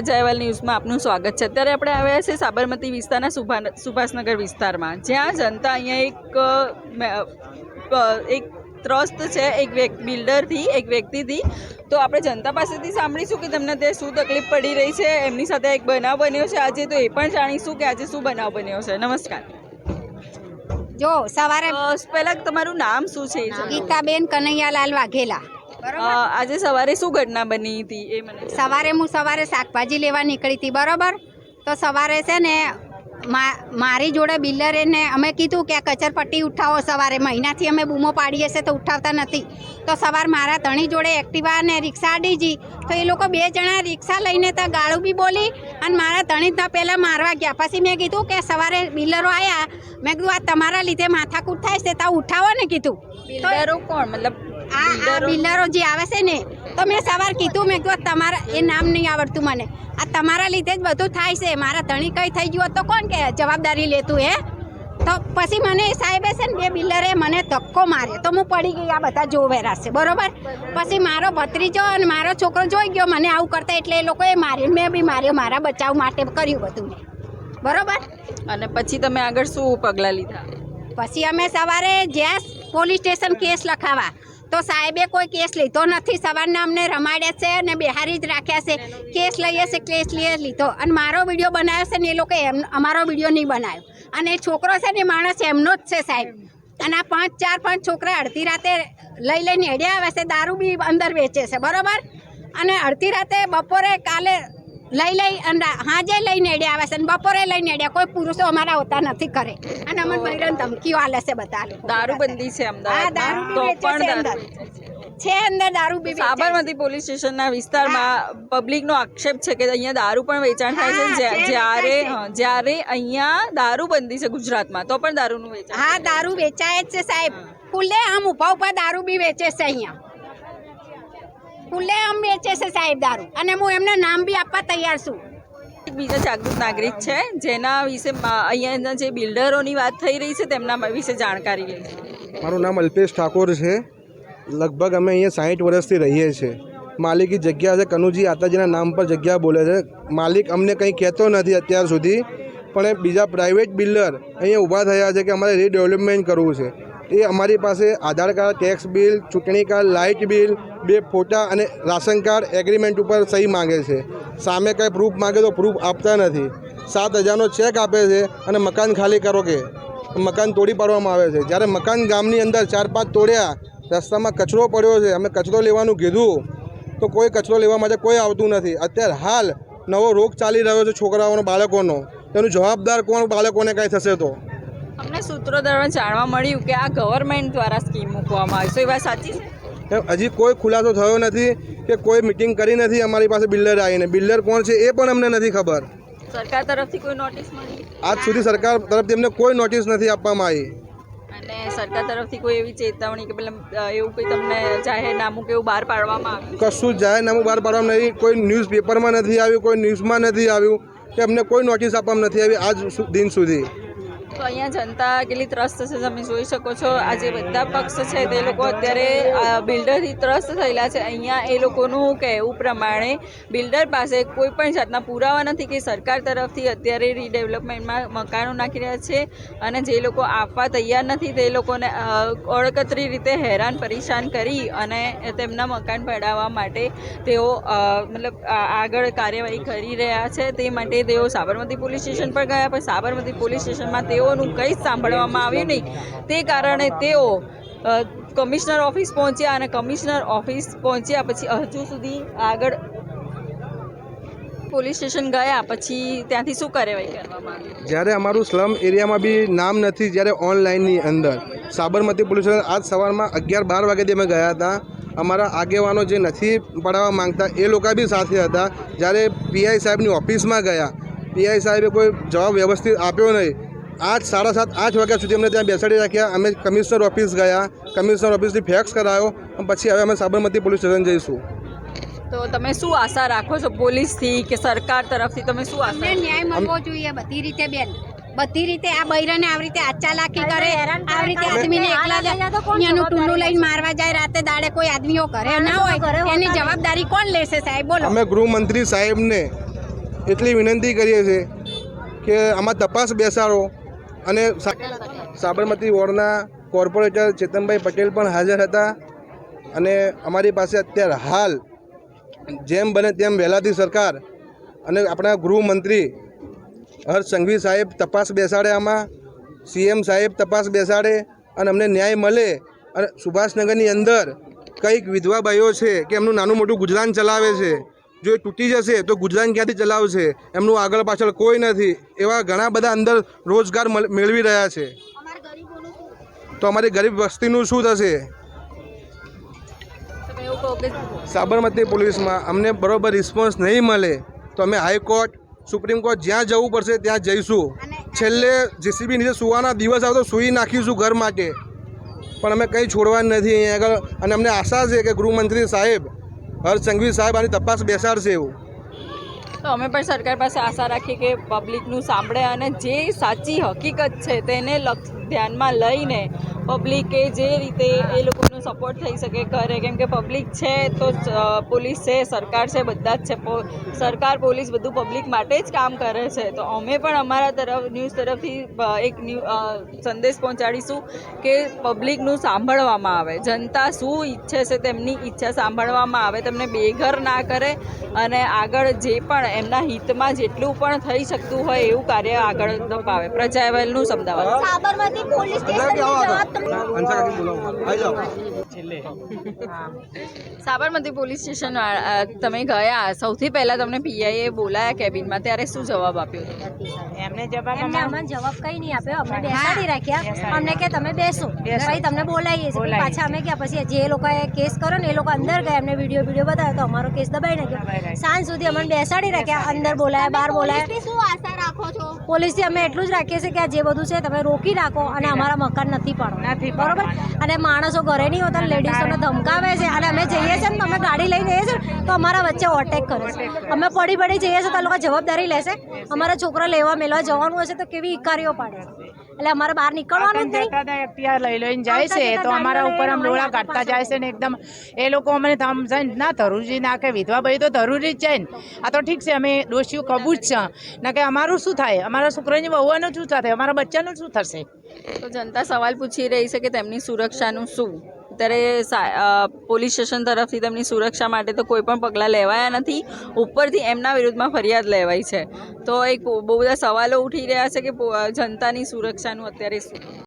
પ્રજાયવાલ ન્યૂઝમાં આપનું સ્વાગત છે. અત્યારે આપણે આવ્યા છીએ સાબરમતી વિસ્તારના સુભા સુભાષનગર વિસ્તારમાં જ્યાં જનતા અહીંયા એક એક ત્રસ્ત છે એક બિલ્ડરથી એક વ્યક્તિથી. તો આપણે જનતા પાસેથી સાંભળીશું કે તમને તે શું તકલીફ પડી રહી છે એમની સાથે એક બનાવ બન્યો છે આજે તો એ પણ જાણીશું કે આજે શું બનાવ બન્યો છે. નમસ્કાર. જો સવારે પહેલાં તમારું નામ શું છે? ગીતાબેન કનૈયાલાલ વાઘેલા. આજે સવારે શું ઘટના બની હતી એ મને સવારે હું સવારે શાકભાજી લેવા નીકળી હતી બરોબર? તો સવારે છે ને મારી જોડે બિલ્ડરે ને અમે કીધું કે આ કચરપટ્ટી ઉઠાવો સવારે. મહિનાથી અમે બૂમો પાડીએ છીએ તો ઉઠાવતા નથી. તો સવાર મારા ધણી જોડે એક્ટિવા ને રિક્ષા અડીજી તો એ લોકો બે જણા રિક્ષા લઈને તો ગાળું બી બોલી અને મારા ધણી ત્યાં પહેલાં મારવા ગયા. પછી મેં કીધું કે સવારે બિલ્ડરો આવ્યા મેં કીધું આ તમારા લીધે માથાકૂટ થાય છે ત્યાં ઉઠાવો ને કીધું. બિલ્ડરો કોણ? મતલબ આ આ બિલ્ડરો. જે આવે છે ને તો મેં સવાર કીધું મેં કહ્યું તમારા એ નામ નહીં આવડતું મને. આ તમારા લીધે જ બધું થાય છે. મારા ધણી કઈ થઈ ગયું તો કોણ કે જવાબદારી લેતું હે? તો પછી મને એ સાહેબે છે ને બે બિલ્ડરે મને ધક્કો માર્યો. તો હું પડી ગઈ આ બધા જોવેરા છે. બરોબર? પછી મારો ભત્રીજો અને મારો છોકરો જોઈ ગયો મને આવું કરતા એટલે એ લોકોએ માર્યો. મેં બી માર્યો. મારા બચાવ માટે કર્યું બધું બરોબર? અને પછી તમે આગળ શું પગલાં લીધા? પછી અમે સવારે જ્યાં પોલીસ સ્ટેશન કેસ લખાવા તો સાહેબે કોઈ કેસ લીધો નથી. સવારના અમને રમાડ્યા છે અને બિહારી જ રાખ્યા છે. કેસ લઈએ છે, કેસ લઈએ લીધો. અને મારો વીડિયો બનાવ્યો છે ને એ લોકો એમ, અમારો વીડિયો નહીં બનાવ્યો. અને છોકરો છે ને માણસ એમનો જ છે સાહેબ. અને આ પાંચ, ચાર, પાંચ છોકરા અડધી રાતે લઈ લઈને હેડ્યા આવે છે. દારૂ બી અંદર વેચે છે. બરાબર? અને અડધી રાતે બપોરે કાલે લઈ લઈ અને હાજે લઈને એડ્યા આવે છે અને બપોરે લઈને એડ્યા કોઈ પુરુષો અમારા હોતા નથી કરે અને અમને બૈરન ધમકીઓ આલે છે બધા દારૂબંધી છે બંધી તો છે પણ છે. અંદર દારૂ બી સાબરમતી પોલીસ સ્ટેશનના વિસ્તારમાં પબ્લિકનો આક્ષેપ છે કે અહીંયા દારૂ પણ વેચાણ થાય છે જ્યારે જ્યારે અહીંયા દારૂ બંધી છે ગુજરાતમાં તો પણ દારૂનું વેચાણ હા દારૂ વેચાય જ છે સાહેબ. ખુલ્લે આમ ઊભા ઊભા દારૂ બી વેચે છે અહીંયા. ખુલ્લે આમ વેચે છે સાહેબ દારૂ. અને હું એમને નામ બી આપવા તૈયાર છું. એક બીજા જાગૃત નાગરિક છે જેના વિશે અહીંયાના જે બિલ્ડરોની વાત થઈ રહી છે તેમના વિશે જાણકારી લઈ. મારું નામ અલ્પેશ ઠાકોર છે. લગભગ અમે અહીંયા સાઠ વર્ષથી રહીએ છીએ. માલિકી જગ્યા છે કનુજી આતાજીના નામ પર જગ્યા બોલે છે. માલિક અમને કંઈ કહેતો નથી અત્યાર સુધી પણ એ બીજા પ્રાઇવેટ બિલ્ડર અહીંયા ઊભા થયા છે કે અમારે રીડેવલપમેન્ટ કરવું છે. એ અમારી પાસે આધાર કાર્ડ ટેક્સ બિલ ચૂંટણી કાર્ડ લાઇટ બિલ બે ફોટા અને રાશન કાર્ડ એગ્રીમેન્ટ ઉપર સહી માંગે છે. સામે કંઈ પ્રૂફ માંગે તો પ્રૂફ આપતા નથી. સાત હજારનો ચેક આપે છે અને મકાન ખાલી કરો કે? મકાન તોડી પાડવામાં આવે છે. જ્યારે મકાન ગામની અંદર ચાર પાંચ તોડ્યા, રસ્તામાં કચરો પડ્યો છે. અમે કચરો લેવાનું કીધું તો કોઈ કચરો લેવા માટે કોઈ આવતું નથી. અત્યારે હાલ નવો રોગ ચાલી રહ્યો છે છોકરાઓનો, બાળકોનો. તેનું જવાબદાર કોણ? બાળકોને કાંઈ થશે તો? અમને સૂત્રો દરમિયાન જાણવા મળ્યું કે આ ગવર્મેન્ટ દ્વારા સ્કીમ મૂકવામાં આવી છે. એ વાત સાચી છે? હજી કોઈ ખુલાસો થયો નથી કે કોઈ મિટિંગ કરી નથી અમારી પાસે બિલ્ડર આવીને. બિલ્ડર કોણ છે એ પણ અમને નથી ખબર. સરકાર તરફથી કોઈ નોટિસ મળી? આજ સુધી સરકાર તરફથી અમને કોઈ નોટિસ નથી આપવામાં આવી. અને સરકાર તરફથી કોઈ એવી ચેતવણી કે પેલા એવું કોઈ તમને જાહેરનામું કે એવું બહાર પાડવામાં આવ્યું? કશું જાહેરનામું બહાર પાડવામાં નહીં. કોઈ ન્યૂઝ પેપરમાં નથી આવ્યું કોઈ ન્યૂઝમાં નથી આવ્યું કે અમને કોઈ નોટિસ આપવામાં નથી આવી આજ દિન સુધી. તો અહીંયા જનતા કેટલી ત્રસ્ત છે, તમે જોઈ શકો છો. આ જે બધા પક્ષ છે, તે લોકો અત્યારે બિલ્ડરથી ત્રસ્ત થયેલા છે. અહીંયા એ લોકોનું કહેવું પ્રમાણે બિલ્ડર પાસે કોઈ પણ જાતના પુરાવા નથી કે સરકાર તરફથી અત્યારે રીડેવલપમેન્ટમાં મકાનો નાખી રહ્યા છે અને જે લોકો આપવા તૈયાર નથી, તે લોકોને અડકતરી રીતે હેરાન પરેશાન કરી અને તેમના મકાન પડાવવા માટે તેઓ મતલબ આગળ કાર્યવાહી કરી રહ્યા છે. તે માટે તેઓ સાબરમતી પોલીસ સ્ટેશન પર ગયા, પણ સાબરમતી પોલીસ સ્ટેશનમાં તેઓનું કંઈ સાંભળવામાં આવ્યું નહીં. તે કારણે તેઓ કમિશનર ઓફિસ પહોંચ્યા અને કમિશનર ઓફિસ પહોંચ્યા પછી હજુ સુધી આગળ પોલીસ સ્ટેશન ગયા પછી ત્યાંથી શું કાર્યવાહી કરવામાં જ્યારે અમારું સ્લમ એરિયામાં બી નામ નથી, જ્યારે ઓનલાઈનની અંદર. સાબરમતી પોલીસ સ્ટેશન આજ સવારમાં અગિયાર બાર વાગ્યાથી અમે ગયા હતા, અમારા આગેવાનો જે નથી પડાવવા માંગતા એ લોકો બી સાથે હતા. જ્યારે પીઆઈ સાહેબની ઓફિસમાં ગયા પીઆઈ સાહેબે કોઈ જવાબ વ્યવસ્થિત આપ્યો નહીં. આઠ સાડા સાત આઠ વાગ્યા સુધી અમને ત્યાં બેસાડી રાખ્યા. અમે કમિશનર ઓફિસ ગયા કમિશનર ઓફિસથી ફેક્સ કરાયો અને પછી હવે અમે સાબરમતી પોલીસ સ્ટેશન જઈશું. તો તમે શું આશા રાખો છો પોલીસથી કે સરકાર તરફથી તમે શું આશા ન્યાય મળવો જોઈએ બધી રીતે બેન. બધી રીતે આ બૈરાને આવી રીતે આચાલાકી કરે આવી રીતે આદમીને એકલા અહીંયાનું ટુલ્લું લઈને મારવા જાય રાતે દાડે કોઈ આદમીઓ ઘરે ના હોય. એની જવાબદારી કોણ લેશે સાહેબ? બોલો. અમે ગૃહમંત્રી સાહેબને એટલી વિનંતી કરીએ છીએ કે આમાં તપાસ બેસાડો. અને સાબરમતી વોર્ડના કોર્પોરેટર ચેતનભાઈ પટેલ પણ હાજર હતા અને અમારી પાસે અત્યારે હાલ જેમ બને તેમ વહેલાથી સરકાર અને આપણા ગૃહમંત્રી હર્ષ સંઘવી સાહેબ તપાસ બેસાડે આમાં, સીએમ સાહેબ તપાસ બેસાડે અને અમને ન્યાય મળે અને સુભાષનગરની અંદર કંઈક વિધવા ભાઈઓ છે કે એમનું નાનું મોટું ગુજરાન ચલાવે છે જો એ તૂટી જશે તો ગુજરાન ક્યાંથી ચલાવશે? એમનું આગળ પાછળ કોઈ નથી. એવા ઘણા બધા અંદર રોજગાર મળ- મેળવી રહ્યા છે. તો અમારી ગરીબ વસ્તીનું શું થશે? સાબરમતી પોલીસમાં અમને બરોબર રિસ્પોન્સ નહીં મળે તો અમે હાઈકોર્ટ સુપ્રીમ કોર્ટ જ્યાં જવું પડશે ત્યાં જઈશું. છેલ્લે જેસીબી નીચે સુવાના દિવસ આવતો સૂઈ નાખીશું ઘર માટે. પણ અમે કંઈ છોડવા નથી અહીંયા આગળ. અને અમને આશા છે કે ગૃહમંત્રી સાહેબ હર્ષ સંઘવી સાહેબ, આની તપાસ બેસાડશે એવું. તો અમે પણ સરકાર પાસે આશા રાખીએ કે પબ્લિકનું સાંભળે અને જે સાચી હકીકત છે તેને ધ્યાનમાં લઈને પબ્લિકે જે રીતે એ લોકોનો સપોર્ટ થઈ શકે કરે કેમ કે પબ્લિક છે તો પોલીસ છે સરકાર છે બધા જ છે. પો- સરકાર પોલીસ બધું પબ્લિક માટે જ કામ કરે છે. તો અમે પણ અમારા તરફ ન્યૂઝ તરફથી એક ન્યૂ સંદેશ પહોંચાડીશું કે પબ્લિકનું સાંભળવામાં આવે. જનતા શું ઈચ્છે છે તેમની ઈચ્છા સાંભળવામાં આવે. તેમને બેઘર ના કરે અને આગળ જે પણ એમના હિતમાં જેટલું પણ થઈ શકતું હોય એવું કાર્ય આગળ ધપાવે પ્રજા અહેવાલનું સમજાવવા. સાબરમતી પોલીસ સ્ટેશનનો જવાબ સાબરમતી પોલીસ સ્ટેશન તમે ગયા. સૌથી પહેલા તમને પીઆઈએ બોલાયા કેબિનમાં. ત્યારે શું જવાબ આપ્યો? એમને જવાબ એમને અમને જવાબ કઈ નહીં આપ્યો. અમને બેસાડી રાખ્યા. અમને કે તમે બેસો. ભાઈ તમને બોલાવીએ છીએ. પાછા અમે ગયા. પછી જે લોકોએ કેસ કર્યો ને એ લોકો અંદર ગયા. એમને વીડિયો વીડિયો બતાવ્યો તો અમારો કેસ દબાઈ નાખ્યો. સાંજ સુધી અમને બેસાડી રાખ્યા. અંદર બોલાયા બહાર બોલાયા. શું આશા રાખો છો? પોલીસથી અમે એટલું જ રાખીએ છીએ કે આ જે બધું છે તમે રોકી રાખો અને અમારા મકાન નથી પાડો. નથી બરોબર? અને માણસો ઘરે નહીં હોતા લેડીઝોને ધમકાવે છે અને અમે જઈએ છીએ ને તો અમે ગાડી લઈને જઈએ છીએ તો અમારા વચ્ચે ઓટેક કરે છે. અમે પડી પડી જઈએ છીએ તો લોકો જવાબદારી લેશે. અમારા છોકરા લેવા મેળવા જવાનું હશે તો કેવી ઇકારીઓ પાડે છે? એટલે અમારે બહાર નીકળવાનું જ નહીં. હતા લઈ લઈને જાય છે. તો અમારા ઉપર આમ રોળા કાઢતા જાય છે ને એકદમ એ લોકો અમને સમજાય ના ધરુજી નાખે વિધવા ભાઈ તો ધરુજી જ છે ને. આ તો ઠીક છે અમે દોષીઓ કબૂજ છે. ના કે અમારું શું થાય? અમારા છોકરાની વહુવાનું શું થશે? અમારા બચ્ચાનું શું થશે? તો જનતા સવાલ પૂછી રહી છે કે તેમની સુરક્ષાનું શું? ત્યારે સા- પોલીસ સ્ટેશન તરફથી તેમની સુરક્ષા માટે તો કોઈ પણ પગલાં લેવાયા નથી. ઉપરથી એમના વિરુદ્ધમાં ફરિયાદ લેવાઈ છે. તો એક બહુ બધા સવાલો ઉઠી રહ્યા છે કે જનતાની સુરક્ષાનું અત્યારે શું?